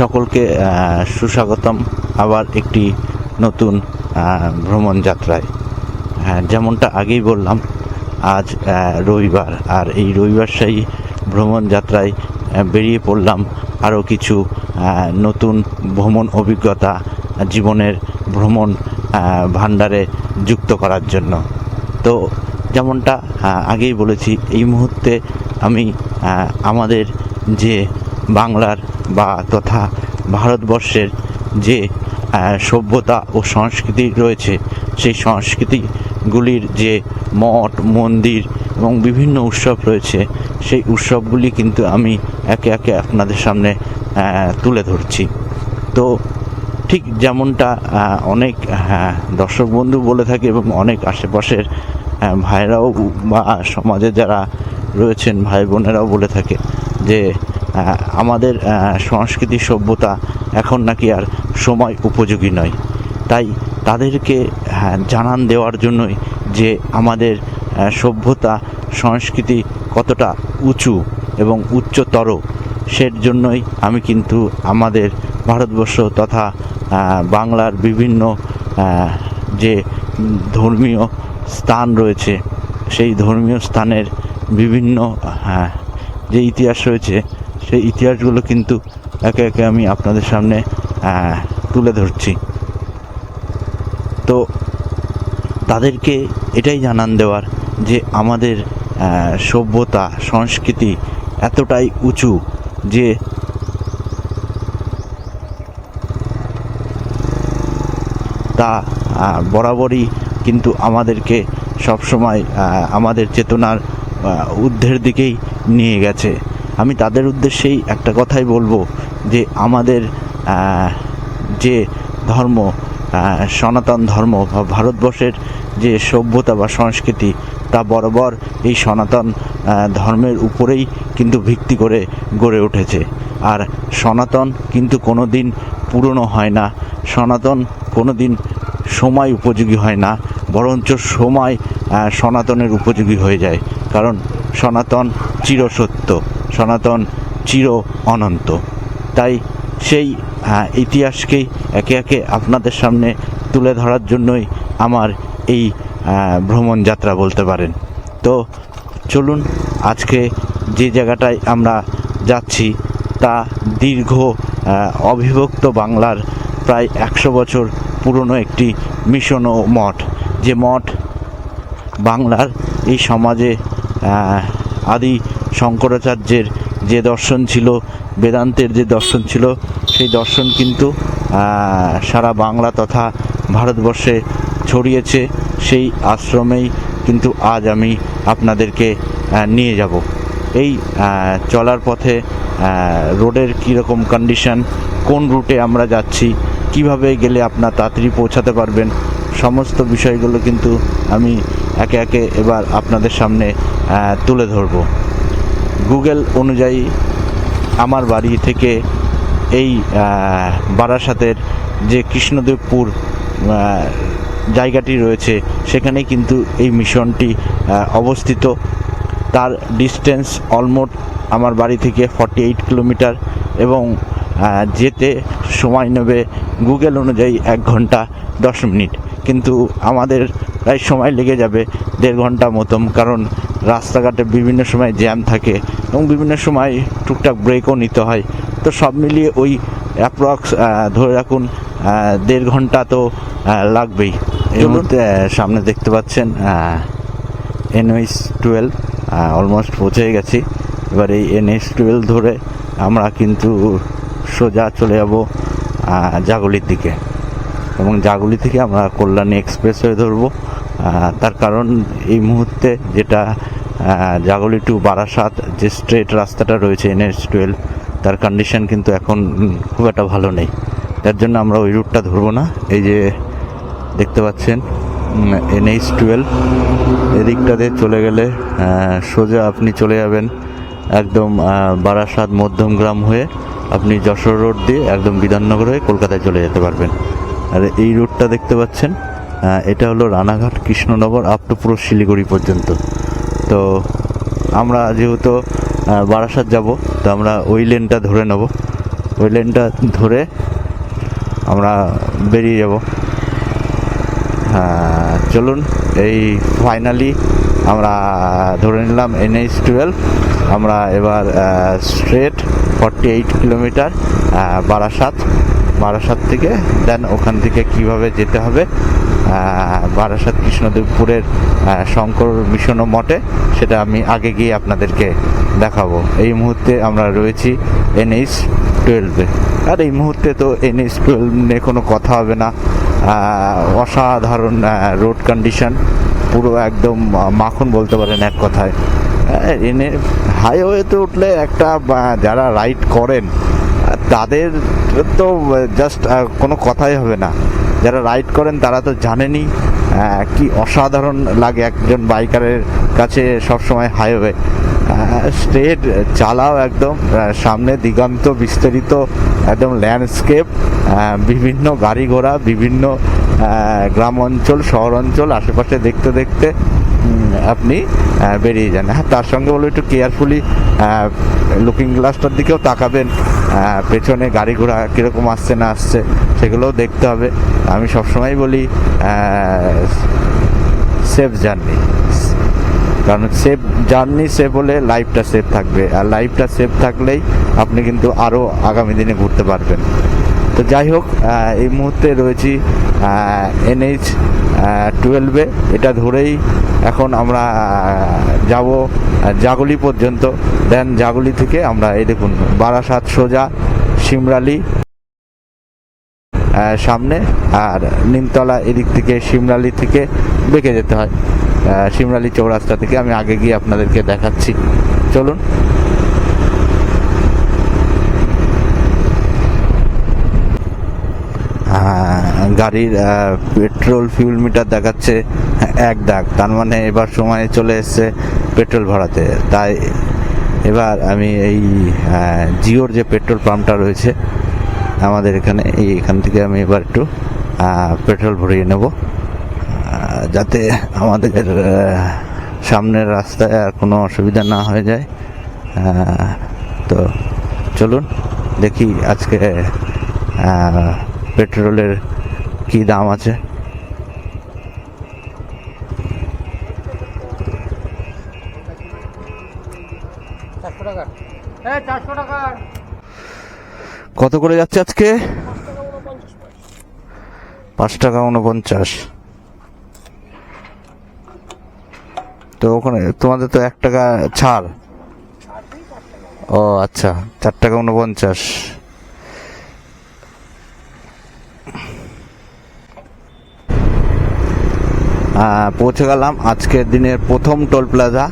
সকলকে সুস্বাগতম আবার একটি নতুন ভ্রমণ যাত্রায়। হ্যাঁ যেমনটা আগেই বললাম, আজ রবিবার, আর এই রবিবারসাই ভ্রমণ যাত্রায় বেরিয়ে পড়লাম আরও কিছু নতুন ভ্রমণ অভিজ্ঞতা, জীবনের ভ্রমণ ভাণ্ডারে যুক্ত করার জন্য। তো যেমনটা আগেই বলেছি, এই মুহূর্তে আমি আমাদের যে বাংলার বা তথা ভারতবর্ষের যে সভ্যতা ও সংস্কৃতি রয়েছে সেই সংস্কৃতিগুলির যে মঠ মন্দির এবং বিভিন্ন উৎসব রয়েছে সেই উৎসবগুলি কিন্তু আমি একে একে আপনাদের সামনে তুলে ধরছি। তো ঠিক যেমনটা অনেক হ্যাঁ, দর্শক বন্ধু বলে থাকে এবং অনেক আশেপাশের হ্যাঁ, ভাইরাও বা সমাজে যারা রয়েছেন ভাই বোনেরাও বলে থাকে যে আমাদের সংস্কৃতি সভ্যতা এখন নাকি আর সময় উপযোগী নয়। তাই তাদেরকে হ্যাঁ, জানান দেওয়ার জন্যই যে আমাদের সভ্যতা সংস্কৃতি কতটা উঁচু এবং উচ্চতর সের জন্যই আমি কিন্তু আমাদের ভারতবর্ষ তথা বাংলার বিভিন্ন যে ধর্মীয় স্থান রয়েছে সেই ধর্মীয় স্থানের বিভিন্ন যে ইতিহাস রয়েছে সেই ইতিহাসগুলো কিন্তু একে একে আমি আপনাদের সামনে তুলে ধরছি। তো তাদেরকে এটাই জানান দেওয়ার যে আমাদের সভ্যতা, সংস্কৃতি এতটাই উঁচু যে তা বরাবরই কিন্তু আমাদেরকে সবসময় আমাদের চেতনার ঊর্ধ্বের দিকেই নিয়ে গেছে। আমি তাদের উদ্দেশ্যেই একটা কথাই বলব যে আমাদের যে ধর্ম সনাতন ধর্ম বা ভারতবর্ষের যে সভ্যতা বা সংস্কৃতি, তা বরাবর এই সনাতন ধর্মের উপরেই কিন্তু ভিত্তি করে গড়ে উঠেছে। আর সনাতন কিন্তু কোনো দিন পুরনো হয় না। সনাতন কোনো দিন সময় উপযোগী হয় না, বরঞ্চ সময় সনাতনের উপযোগী হয়ে যায়। কারণ সনাতন চিরসত্য। সনাতন চির অনন্ত। তাই সেই ইতিহাসকেই একে একে আপনাদের সামনে তুলে ধরার জন্যই আমার এই ভ্রমণ যাত্রা বলতে পারেন। তো চলুন, আজকে যে জায়গাটায় আমরা যাচ্ছি তা দীর্ঘ অবিভক্ত বাংলার প্রায় একশো বছর পুরনো একটি মিশন ও মঠ। যে মঠ বাংলার এই সমাজে আদি শঙ্করাচার্যের যে দর্শন ছিল, বেদান্তের যে দর্শন ছিল, সেই দর্শন কিন্তু সারা বাংলা তথা ভারতবর্ষে ছড়িয়েছে। সেই আশ্রমেই কিন্তু আজ আমি আপনাদেরকে নিয়ে যাব। এই চলার পথে রোডের কীরকম কন্ডিশন কোন রুটে আমরা যাচ্ছি, কীভাবে গেলে আপনার তাড়াতাড়ি পৌঁছাতে পারবেন, সমস্ত বিষয়গুলো কিন্তু আমি একে একে এবার আপনাদের সামনে তুলে ধরব। গুগল অনুযায়ী আমার বাড়ি থেকে এই বারাসাতের যে কৃষ্ণদেবপুর জায়গাটি রয়েছে, সেখানেই কিন্তু এই মিশনটি অবস্থিত। তার ডিস্টেন্স অলমোস্ট আমার বাড়ি থেকে ফর্টি এইট কিলোমিটার এবং যেতে সময় নেবে গুগল অনুযায়ী এক ঘণ্টা দশ মিনিট। কিন্তু আমাদের প্রায় সময় লেগে যাবে দেড় ঘণ্টা মতন, কারণ রাস্তাঘাটে বিভিন্ন সময় জ্যাম থাকে এবং বিভিন্ন সময় টুকটাক ব্রেকও নিতে হয়। তো সব মিলিয়ে ওই অ্যাপ্রক্স ধরে রাখুন দেড় ঘণ্টা তো লাগবেই। এই মুহূর্তে সামনে দেখতে পাচ্ছেন এনএইচ টুয়েলভ অলমোস্ট পৌঁছে গেছি। এবার এই এনএইচ টুয়েলভ ধরে আমরা কিন্তু সোজা চলে যাব জাগলির দিকে। এবং জাগুলি থেকে আমরা কল্যাণী এক্সপ্রেসওয়ে ধরবো। তার কারণ এই মুহূর্তে যেটা জাগুলি টু বারাসাত, যে স্ট্রেট রাস্তাটা রয়েছে এনএস টুয়েলভ তার কন্ডিশন কিন্তু এখন খুব একটা ভালো নেই। তার জন্য আমরা ওই রুটটা ধরবো না। এই যে দেখতে পাচ্ছেন এনএইচ টুয়েলভ এদিকটাতে চলে গেলে সোজা আপনি চলে যাবেন একদম বারাসাত মধ্যমগ্রাম হয়ে আপনি যশোর রোড দিয়ে একদম বিধাননগর হয়ে কলকাতায় চলে যেতে পারবেন। আর এই রুটটা দেখতে পাচ্ছেন এটা হলো রানাঘাট কৃষ্ণনগর আপ টু পুরো শিলিগুড়ি পর্যন্ত। তো আমরা যেহেতু বারাসাত যাব তো আমরা ওই লেনটা ধরে নেব। ওই লেনটা ধরে আমরা বেরিয়ে যাব। হ্যাঁ, চলুন এই ফাইনালি আমরা ধরে নিলাম এনএইচ টুয়েলভ আমরা এবার straight forty eight kilometre Barasat. Barasat থেকে, দেন ওখান থেকে কীভাবে যেতে হবে বারাসাত কৃষ্ণদেবপুরের শঙ্কর মিশন মঠে, সেটা আমি আগে গিয়ে আপনাদেরকে দেখাবো। এই মুহূর্তে আমরা রয়েছি এনএইচ টুয়েলভে। আর এই মুহূর্তে তো এনএইচ টুয়েলভ নিয়ে কোনো কথা হবে না। অসাধারণ রোড কন্ডিশন, পুরো একদম মাখন বলতে পারেন এক কথায়। এনে হাইওয়েতে উঠলে একটা যারা রাইড করেন তাদের তো জাস্ট কোনো কথাই হবে না। যারা রাইড করেন, তারা তো জানেনই কি অসাধারণ লাগে একজন বাইকারের কাছে সবসময় হাইওয়ে স্ট্রেট চালাও একদম সামনে দিগন্ত, বিস্তারিত একদম ল্যান্ডস্কেপ বিভিন্ন গাড়ি ঘোড়া, বিভিন্ন গ্রাম অঞ্চল শহর অঞ্চল আশেপাশে দেখতে দেখতে আপনি বেরিয়ে যান। হ্যাঁ তার সঙ্গে বলব একটু কেয়ারফুলি লুকিং গ্লাসটার দিকেও তাকাবেন। পেছনে গাড়ি ঘোড়া কীরকম আসছে না আসছে, সেগুলোও দেখতে হবে। আমি সবসময় বলি সেফ জার্নি কারণ সেফ জার্নি সেফ হলে লাইফটা সেফ থাকবে। আর লাইফটা সেফ থাকলেই আপনি কিন্তু আরও আগামী দিনে ঘুরতে পারবেন। তো যাই হোক এই মুহূর্তে রয়েছি এনএইচ টুয়েলভে এটা ধরেই এখন আমরা যাব জাগলি পর্যন্ত। দেন জাগলি থেকে আমরা এই দেখুন, বারাসাত সোজা সিমরালি সামনে, আর নিমতলা এদিক থেকে সিমরালি থেকে বেঁকে যেতে হয়। সিমরালি চৌরাস্তা থেকে আমি আগে গিয়ে আপনাদেরকে দেখাচ্ছি। চলুন। গাড়ির পেট্রোল ফিউল মিটার দেখাচ্ছে এক দাগ। তার মানে এবার সময় চলে এসছে পেট্রোল ভরাতে। তাই এবার আমি এই জিওর যে পেট্রোল পাম্পটা রয়েছে, আমাদের এখানে, এই এখান থেকে আমি এবার একটু পেট্রোল ভরিয়ে নেব। যাতে আমাদের সামনের রাস্তায় আর কোনো অসুবিধা না হয়ে যায়। তো চলুন দেখি আজকে পেট্রোলের কি দাম আছে? কত করে যাচ্ছে আজকে? পাঁচ টাকা উনপঞ্চাশ তো ওখানে তোমাদের তো এক টাকা ছাড়। ও আচ্ছা চার টাকা উনপঞ্চাশ পৌঁছে গেলাম। আজকের দিনের প্রথম টোল প্লাজা,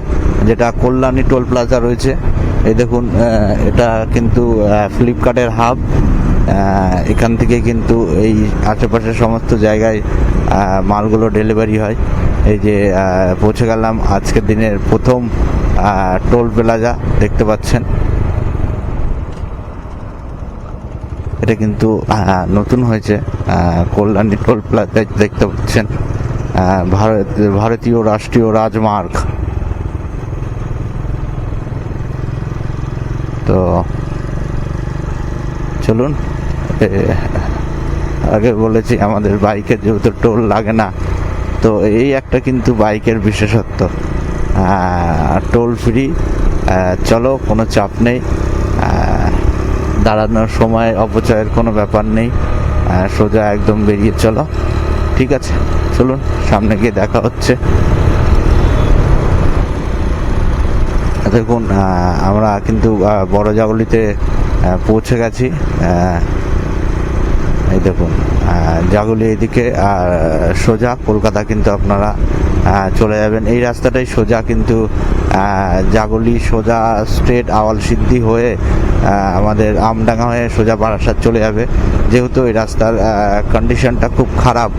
যেটা কল্যাণী টোল প্লাজা রয়েছে। এই দেখুন এটা কিন্তু ফ্লিপকার্টের হাব। এখান থেকে কিন্তু এই আশেপাশের সমস্ত জায়গায় মালগুলো ডেলিভারি হয়। এই যে পৌঁছে গেলাম আজকের দিনের প্রথম টোল প্লাজা, দেখতে পাচ্ছেন। এটা কিন্তু নতুন হয়েছে কল্যাণী টোল প্লাজা দেখতে পাচ্ছেন। ভারত ভারতীয় রাষ্ট্রীয় রাজমার্গ। তো, চলুন আগে বলেছি আমাদের বাইকের যেহেতু টোল লাগে না, তো এই একটা কিন্তু বাইকের বিশেষত্ব। টোল ফ্রি চলো, কোনো চাপ নেই। দাঁড়ানোর সময় অপচয়ের কোনো ব্যাপার নেই। সোজা একদম বেরিয়ে চলো। ঠিক আছে, চলুন। সামনে গিয়ে দেখা হচ্ছে। দেখুন আমরা কিন্তু বড় জাগলিতে পৌঁছে গেছি। এই দেখুন জাগলি এদিকে, আর সোজা, কলকাতা কিন্তু আপনারা চলে যাবেন। এই রাস্তাটাই সোজা, কিন্তু জাগুলি সোজা স্ট্রেট আওয়াল সিদ্ধি হয়ে আমাদের আমডাঙ্গা হয়ে সোজা বারাসাত চলে যাবে। যেহেতু ওই রাস্তার কন্ডিশনটা খুব খারাপ,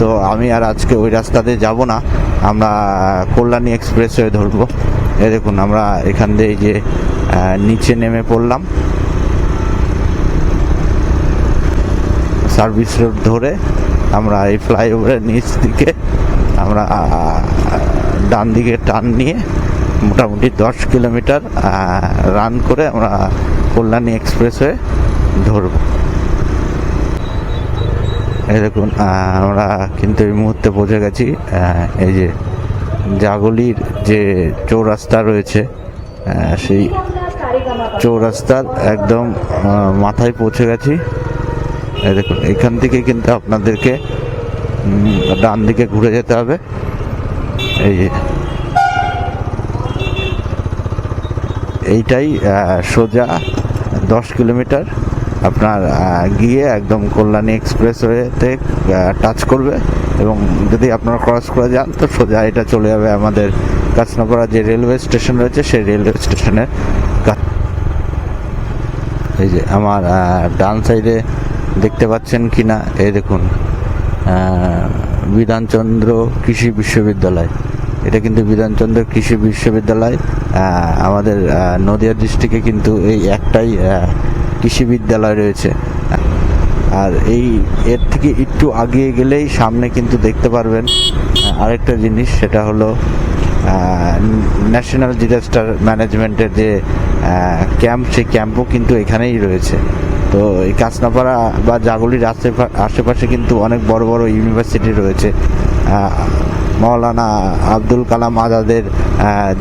তো আমি আর আজকে ওই রাস্তাতে যাব না। আমরা কল্যাণী এক্সপ্রেস হয়ে ধরবো। এ দেখুন, আমরা এখান দিয়ে যে নিচে নেমে পড়লাম। সার্ভিস রোড ধরে আমরা এই ফ্লাইওভারের নিচ দিকে আমরা ডান দিকে টান নিয়ে মোটামুটি দশ কিলোমিটার রান করে আমরা কল্যাণী এক্সপ্রেস ধরবো। এই দেখুন আমরা কিন্তু এই মুহূর্তে পৌঁছে গেছি এই যে জাগলির যে চৌরাস্তা রয়েছে সেই চৌরাস্তার একদম মাথায় পৌঁছে গেছি। দেখুন, এখান থেকে কিন্তু আপনাদেরকে ডান দিকে ঘুরে যেতে হবে। এই যে। এইটাই সোজা দশ কিলোমিটার। আপনার গিয়ে একদম কল্যাণী এক্সপ্রেসওয়েতে টাচ করবে এবং যদি আপনারা ক্রস করে যান, তো সোজা এটা চলে যাবে আমাদের কাছনাপাড়া যে রেলওয়ে স্টেশন রয়েছে, সেই রেলওয়ে স্টেশনের এই যে আমার ডান সাইডে দেখতে পাচ্ছেন কি না এই দেখুন। বিধানচন্দ্র কৃষি বিশ্ববিদ্যালয়। এটা কিন্তু বিধানচন্দ্র কৃষি বিশ্ববিদ্যালয়। আমাদের নদিয়া ডিস্ট্রিক্টে কিন্তু এই একটাই কৃষি বিদ্যালয় রয়েছে। আর এই, এর থেকে একটু আগিয়ে গেলেই সামনে কিন্তু দেখতে পারবেন আরেকটা জিনিস, সেটা হলো ন্যাশনাল ডিজাস্টার ম্যানেজমেন্টের যে ক্যাম্প, সেই ক্যাম্পও কিন্তু এখানেই রয়েছে। তো এই কাঁচনাপাড়া বা জাগলির আশেপা- আশেপাশে কিন্তু অনেক বড় বড় ইউনিভার্সিটি রয়েছে। মৌলানা আব্দুল কালাম আজাদের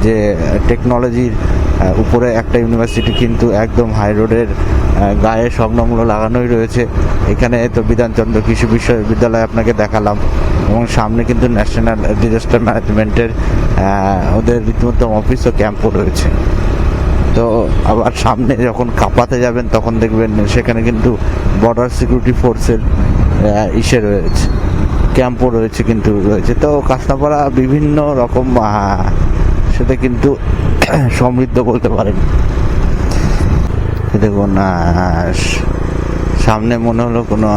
যে টেকনোলজির উপরে একটা ইউনিভার্সিটি কিন্তু একদম হাই রোডের গায়ে স্বপ্নমূল্য লাগানোই রয়েছে। এখানে তো বিধানচন্দ্র কৃষি বিশ্ববিদ্যালয় আপনাকে দেখালাম এবং সামনে কিন্তু ন্যাশনাল ডিজাস্টার ম্যানেজমেন্টের ওদের রীতিমতো অফিস ও ক্যাম্পও রয়েছে। তো আবার সামনে যখন কাপাতে যাবেন, তখন দেখবেন সেখানে কিন্তু বর্ডার সিকিউরিটি ফোর্সের ইসে রয়েছে ক্যাম্পও রয়েছে কিন্তু রয়েছে। তো কাঁচনাপাড়া বিভিন্ন রকম সেটা কিন্তু সমৃদ্ধ বলতে পারেন। দেখুন সামনে মনে হলো কোনো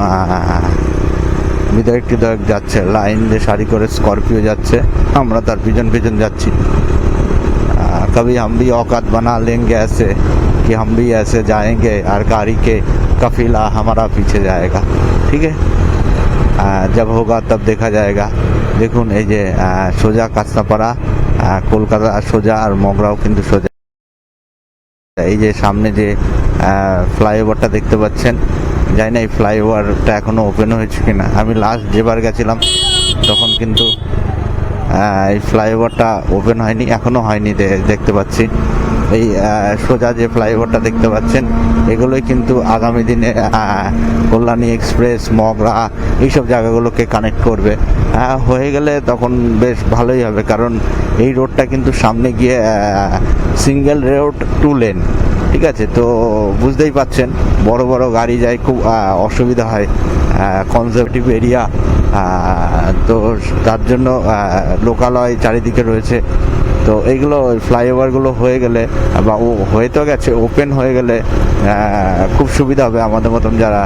বিধায়ক টিধায়ক যাচ্ছে, লাইন দিয়ে সারি করে স্করপিও যাচ্ছে, আমরা তার পিছন পিছন যাচ্ছি। कभी हम भी औकात बना लेंगे ऐसे कि हम भी ऐसे जाएंगे और गाड़ी के कफिला हमारा पीछे जाएगा ठीक है आ, जब होगा तब देखा जाएगा দেখুন এই যে আহ, সোজা কাঁচনাপাড়া আহ, কলকাতা সোজা আর মগরাও কিন্তু সোজা এই যে সামনে যে ফ্লাইওভারটা দেখতে পাচ্ছেন জানি না এই ফ্লাইওভারটা এখনো ওপেন হয়েছে কিনা আমি লাস্ট যেবার গেছিলাম তখন কিন্তু আহ, এই ফ্লাইওভারটা ওপেন হয়নি, এখনও হয়নি দেখতে পাচ্ছি। এই সোজা যে ফ্লাইওভারটা দেখতে পাচ্ছেন, এগুলোই কিন্তু আগামী দিনে কল্যাণী এক্সপ্রেস, মগরা, এইসব জায়গাগুলোকে কানেক্ট করবে। হয়ে গেলে তখন বেশ ভালোই হবে, কারণ এই রোডটা কিন্তু সামনে গিয়ে সিঙ্গেল রোড টু লেন। ঠিক আছে, তো বুঝতেই পাচ্ছেন, বড় বড় গাড়ি যায় খুব অসুবিধা হয় কনজারভেটিভ এরিয়া তো তার জন্য লোকালয় চারিদিকে রয়েছে। তো এইগুলো ফ্লাইওভারগুলো হয়ে গেলে, বা ও হয়ে তো গেছে ওপেন হয়ে গেলে খুব সুবিধা হবে আমাদের মতন যারা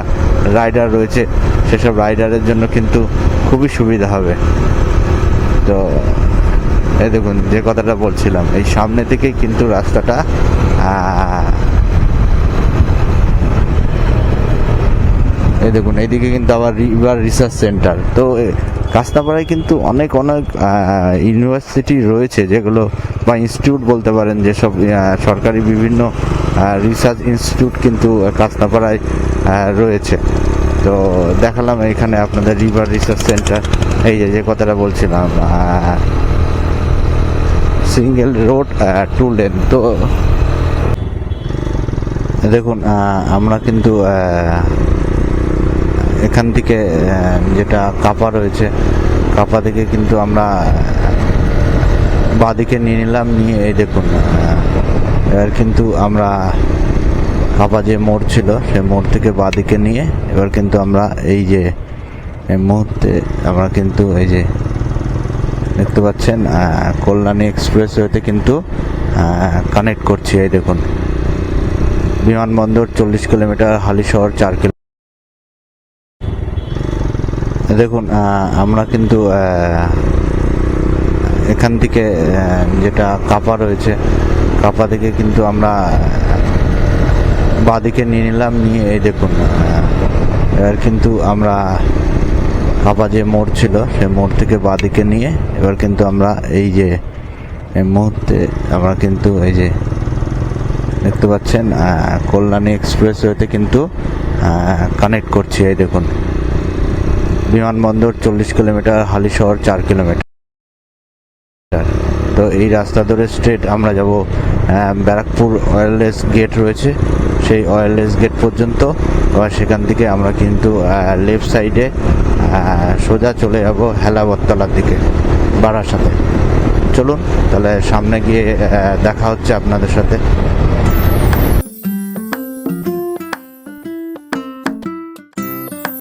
রাইডার রয়েছে। সেসব রাইডারের জন্য কিন্তু খুবই সুবিধা হবে। তো এই দেখুন, যে কথাটা বলছিলাম, এই সামনে থেকেই কিন্তু রাস্তাটা এই দেখুন, এইদিকে কিন্তু আবার রিভার রিসার্চ সেন্টার তো কাস্তাপাড়ায় কিন্তু অনেক অনেক ইউনিভার্সিটি রয়েছে যেগুলো, বা ইনস্টিটিউট বলতে পারেন, যেসব সরকারি বিভিন্ন রিসার্চ ইনস্টিটিউট কিন্তু কাস্তাপাড়ায় রয়েছে। তো, দেখালাম এখানে আপনাদের রিভার রিসার্চ সেন্টার এই যে যে কথাটা বলছিলাম সিঙ্গেল রোড টু লেন তো, দেখুন আমরা কিন্তু এখান থেকে যেটা কাপা রয়েছে, কাপা থেকে কিন্তু আমরা, বাদিকে নিয়ে নিলাম, নিয়ে এই দেখুন এবার কিন্তু আমরা কাপা যে মোড় ছিল, সেই মোড় থেকে বাদিকে নিয়ে এবার কিন্তু আমরা এই যে মুহূর্তে আমরা কিন্তু এই যে দেখতে পাচ্ছেন কল্যাণী এক্সপ্রেসওয়েতে কিন্তু কানেক্ট করছি, এই দেখুন। বিমানবন্দর চল্লিশ কিলোমিটার, হালিশহর চার কিলো দেখুন আমরা কিন্তু এখান থেকে যেটা কাপা রয়েছে, কাপা থেকে কিন্তু আমরা বাদিকে নিয়ে নিলাম, নিয়ে এই দেখুন এবার কিন্তু আমরা কাপা যে মোড় ছিল, সেই মোড় থেকে বাদিকে নিয়ে এবার কিন্তু আমরা এই যে মুহূর্তে আমরা কিন্তু এই যে দেখতে পাচ্ছেন কল্যাণী এক্সপ্রেসওয়েতে কিন্তু কানেক্ট করছি, এই দেখুন। বিমানবন্দর চল্লিশ কিলোমিটার, হালিশহর চার কিলোমিটার। তো এই রাস্তা ধরে স্ট্রেট আমরা যাব ব্যারাকপুর ওয়্যারলেস গেট রয়েছে। সেই ওয়্যারলেস গেট পর্যন্ত, এবার সেখান থেকে আমরা কিন্তু লেফট সাইডে সোজা চলে যাব হেলাবরতলার দিকে, বারাসাতে। চলুন, তাহলে সামনে গিয়ে দেখা হচ্ছে আপনাদের সাথে।